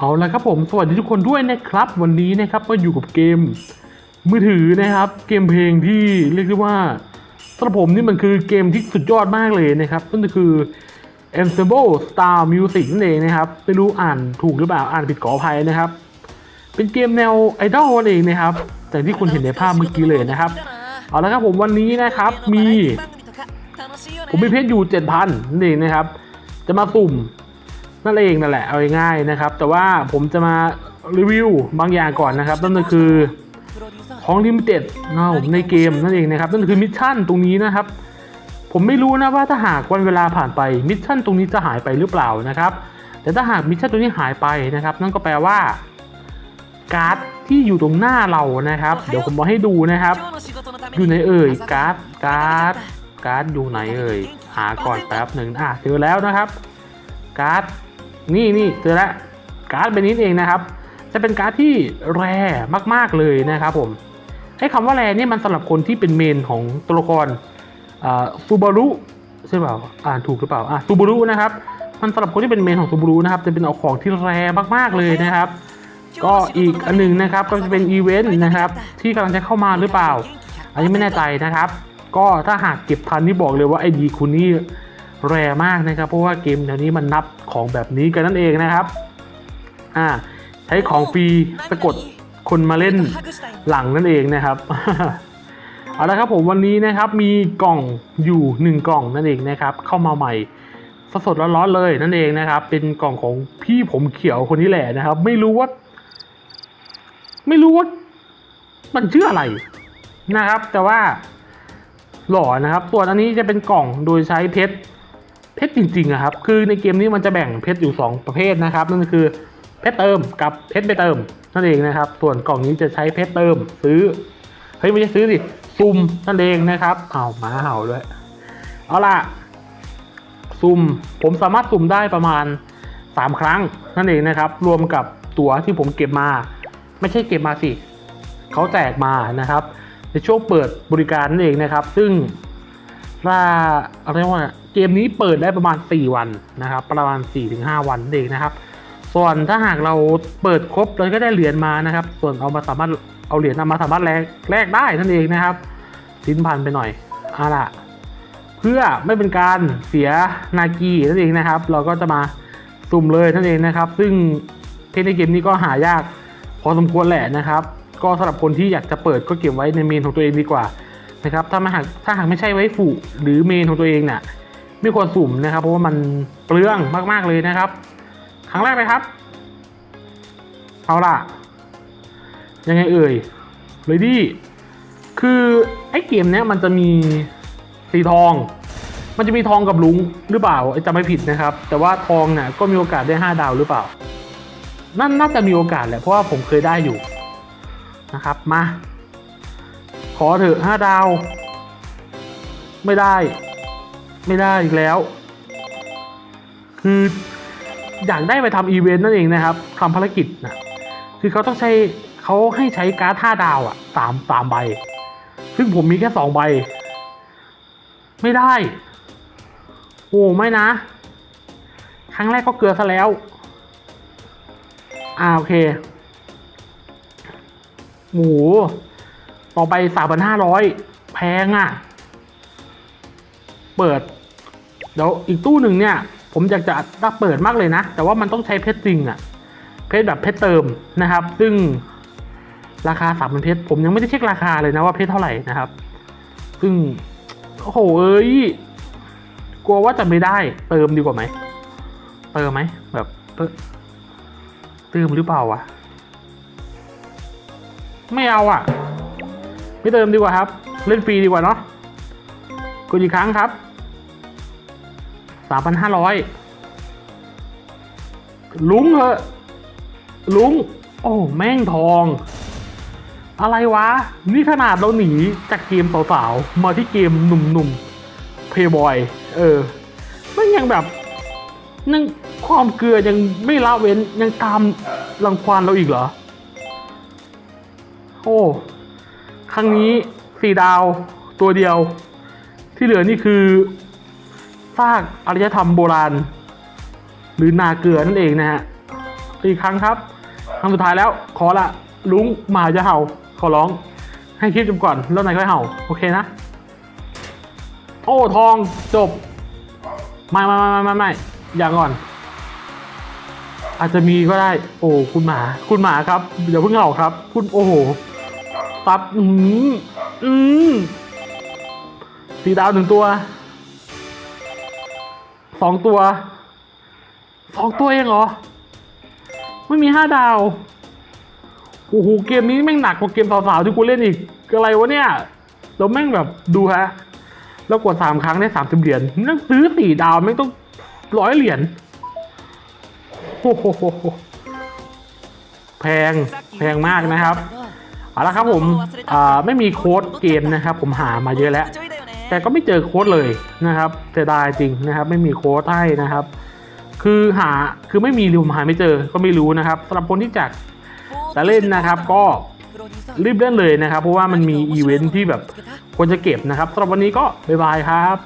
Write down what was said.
เอาละครับผมสวัสดีทุกคนด้วยนะครับ วันนี้นะครับก็อยู่กับเกมมือถือนะครับ เกมเพลงที่เรียกได้ว่าสำหรับผมนี่มันคือเกมที่สุดยอดมากเลยนะครับนั่นก็คือ Ensemble Star Music นั่นเองนะครับไม่รู้อ่านถูกหรือเปล่าอ่านผิดขออภัยนะครับ เป็นเกมแนวไอดอลนั่นเองนะครับแต่ที่คุณเห็นในภาพเมื่อกี้เลยนะครับ เอาละครับผมวันนี้นะครับมี ผมมีเพชรอยู่ 7,000นั่นเองนะครับ จะมาสุ่ม นั่นเองนั่นแหละเอาง่ายๆนะครับ แต่ว่าผมจะมารีวิวบางอย่างก่อนนะครับ นั่นก็คือของลิมิเต็ดเงาในเกมนั่นเองนะครับนั่นคือมิชชั่นตรงนี้นะครับ ผมไม่รู้นะว่าถ้าหากวันเวลาผ่านไปมิชชั่นตรงนี้จะหายไปหรือเปล่านะครับ แต่ถ้าหากมิชชั่นตรงนี้หายไปนะครับ นั่นก็แปลว่าการ์ดที่อยู่ตรงหน้าเรานะครับ เดี๋ยวผมมาให้ดูนะครับ อยู่ไหนเอ่ยการ์ดการ์ดการ์ดอยู่ไหนเอ่ยหาก่อนแป๊บหนึ่งอะเจอแล้วนะครับ การ์ด นี่นี่เจอแล้วการ์ดใบนี้เองนะครับ จะเป็นการ์ดที่แรมากๆเลยนะครับผมให้คำว่าแรนี่มันสำหรับคนที่เป็นเมนของตัวละครซูบารุใช่เปล่าอ่านถูกหรือเปล่าอะซูบารุนะครับมันสำหรับคนที่เป็นเมนของซูบารุนะครับจะเป็นเอาของที่แรมากๆเลยนะครับก็อีกอันหนึ่งนะครับก็จะเป็นอีเวนต์นะครับที่กำลังจะเข้ามาหรือเปล่า อันนี้ไม่แน่ใจนะครับ ก็ถ้าหากเก็บทันนี่บอกเลยว่าไอดีคุณนี่ แรมากนะครับ เพราะว่าเกมแนวนี้มันนับของแบบนี้กันนั่นเองนะครับ อ่า ใช้ของฟรีสะกดคนมาเล่นหลังนั่นเองนะครับเอาละครับผมวันนี้นะครับมีกล่องอยู่หนึ่งกล่องนั่นเองนะครับ เข้ามาใหม่สดๆร้อนๆเลยนั่นเองนะครับ เป็นกล่องของพี่ผมเขียวคนนี้แหละนะครับ ไม่รู้ว่า ไม่รู้ว่ามันชื่ออะไรนะครับ แต่ว่าหล่อนะครับส่วนอันนี้จะเป็นกล่องโดยใช้เพชร เพชรจริงๆอะครับ คือในเกมนี้มันจะแบ่งเพชรอยู่ 2 ประเภทนะครับ นั่นคือเพชรเติมกับเพชรไปเติมนั่นเองนะครับ ส่วนกล่องนี้จะใช้เพชรเติมซื้อ เฮ้ยไม่ใช่ซื้อสิซุ่มนั่นเองนะครับเอ้าหมาเห่าด้วย เอาล่ะซุ่มผมสามารถสุ่มได้ประมาณ 3 ครั้งนั่นเองนะครับ รวมกับตั๋วที่ผมเก็บมา ไม่ใช่เก็บมาสิเขาแจกมานะครับ ในช่วงเปิดบริการนั่นเองนะครับ ซึ่งถ้าอะไรว่า เกมนี้เปิดได้ประมาณ 4 วันนะครับ ประมาณ 4-5 วันนั่นเองนะครับ ส่วนถ้าหากเราเปิดครบเราก็ได้เหรียญมานะครับ ส่วนเอามาสามารถเอาเหรียญเอามาสามารถแลกแลกได้นั่นเองนะครับสิ้นพันไปหน่อยเอาล่ะเพื่อไม่เป็นการเสียนากีนั่นเองนะครับ เราก็จะมาสุ่มเลยนั่นเองนะครับ ซึ่งเพชรในเกมนี้ก็หายากพอสมควรแหละนะครับ ก็สำหรับคนที่อยากจะเปิดก็เก็บไว้ในเมนของตัวเองดีกว่านะครับถ้าไม่หากถ้าหากไม่ใช่ไว้ฝูหรือเมนของตัวเองเนี่ย ไม่ควรสุ่มนะครับ เพราะว่ามันเปลืองมาก ๆเลยนะครับ ครั้งแรกเลยครับ เอาล่ะ ยังไงเอ่ยเลยดี้คือไอ้เกมเนี้ยมันจะมีสีทอง มันจะมีทองกับลุงหรือเปล่าจำไม่ผิดนะครับ แต่ว่าทองเนี่ยก็มีโอกาสได้ห้าดาวหรือเปล่า นั่นน่าจะมีโอกาสแหละเพราะว่าผมเคยได้อยู่นะครับมา ขอเถอะห้าดาว ไม่ได้ ไม่ได้อีกแล้ว คืออยากได้ไปทำอีเวนต์นั่นเองนะครับทำภารกิจนะคือเขาต้องใช้เขาให้ใช้การ์ดห้าดาวอะสามสามใบ ซึ่งผมมีแค่สองใบ ไม่ได้ โอ้ไม่นะ ครั้งแรกก็เกลือซะแล้ว อ่าโอเคโหต่อไปสามพันห้าร้อยแพงอะ่ะ เปิด เดี๋ยวอีกตู้หนึ่งเนี่ย ผมอยากจะได้เปิดมากเลยนะ แต่ว่ามันต้องใช้เพชรจริงอะ่ะเพชรแบบเพชรเติมนะครับ ซึ่งราคาสามพันเพชรผมยังไม่ได้เช็คราคาเลยนะว่าเพชรเท่าไหร่นะครับ ซึ่งโอ้โหเอ้ยกลัวว่าจะไม่ได้เติมดีกว่าไหมเติมไหมแบบเติมหรือเปล่าวะไม่เอาอะ ไม่เติมดีกว่าครับ เล่นฟรีดีกว่าเนาะกดอีกครั้งครับ สามพันห้าร้อยลุงเหอะลุง โอ้ แม่งทอง อะไรวะ นี่ขนาดเราหนีจากเกมสาวๆ มาที่เกมหนุ่มๆเพย์บอย เออมันยังแบบยังความเกลือยังไม่ละเว้นยังตามรังควานเราอีกเหรอ โอ้ ครั้งนี้สี่ดาวตัวเดียว ที่เหลือนี่คือ ซากอารยธรรมโบราณ หรือนาเกลือนั่นเองนะฮะอีกครั้งครับครั้งสุดท้ายแล้วขอละลุงหมาจะเห่าขอร้องให้คลิปจบก่อนแล้วนายค่อยเห่า โอเคนะ โอ้ทองจบ ไม่ไม่ไม่ไม่ไม่ไม่อย่างก่อน อาจจะมีก็ได้ โอ้คุณหมา คุณหมาครับอย่าเพิ่งเห่าครับ คุณโอ้โหตับอืมอืมสีดาวหนึ่งตัว สองตัว สองตัวเองเหรอ ไม่มีห้าดาว โอ้โห เกมนี้แม่งหนักกว่าเกมสาวๆที่กูเล่นอีก อะไรวะเนี่ย แล้วแม่งแบบดูฮะ แล้วกดสามครั้งได้สามสิบเหรียญนั่งซื้อสี่ดาวแม่งต้องร้อยเหรียญโอ้โหแพง แพงมากนะครับ เอาละครับผมไม่มีโค้ดเกมนะครับ ผมหามาเยอะแล้ว แต่ก็ไม่เจอโค้ดเลยนะครับเสียดายจริงนะครับไม่มีโค้ดให้นะครับ คือหาคือไม่มีหรือผมหาไม่เจอก็ไม่รู้นะครับสำหรับคนที่จักจะเล่นนะครับก็รีบเล่นเลยนะครับ เพราะว่ามันมีอีเวนท์ที่แบบควรจะเก็บนะครับสำหรับวันนี้ก็บ๊ายบายครับ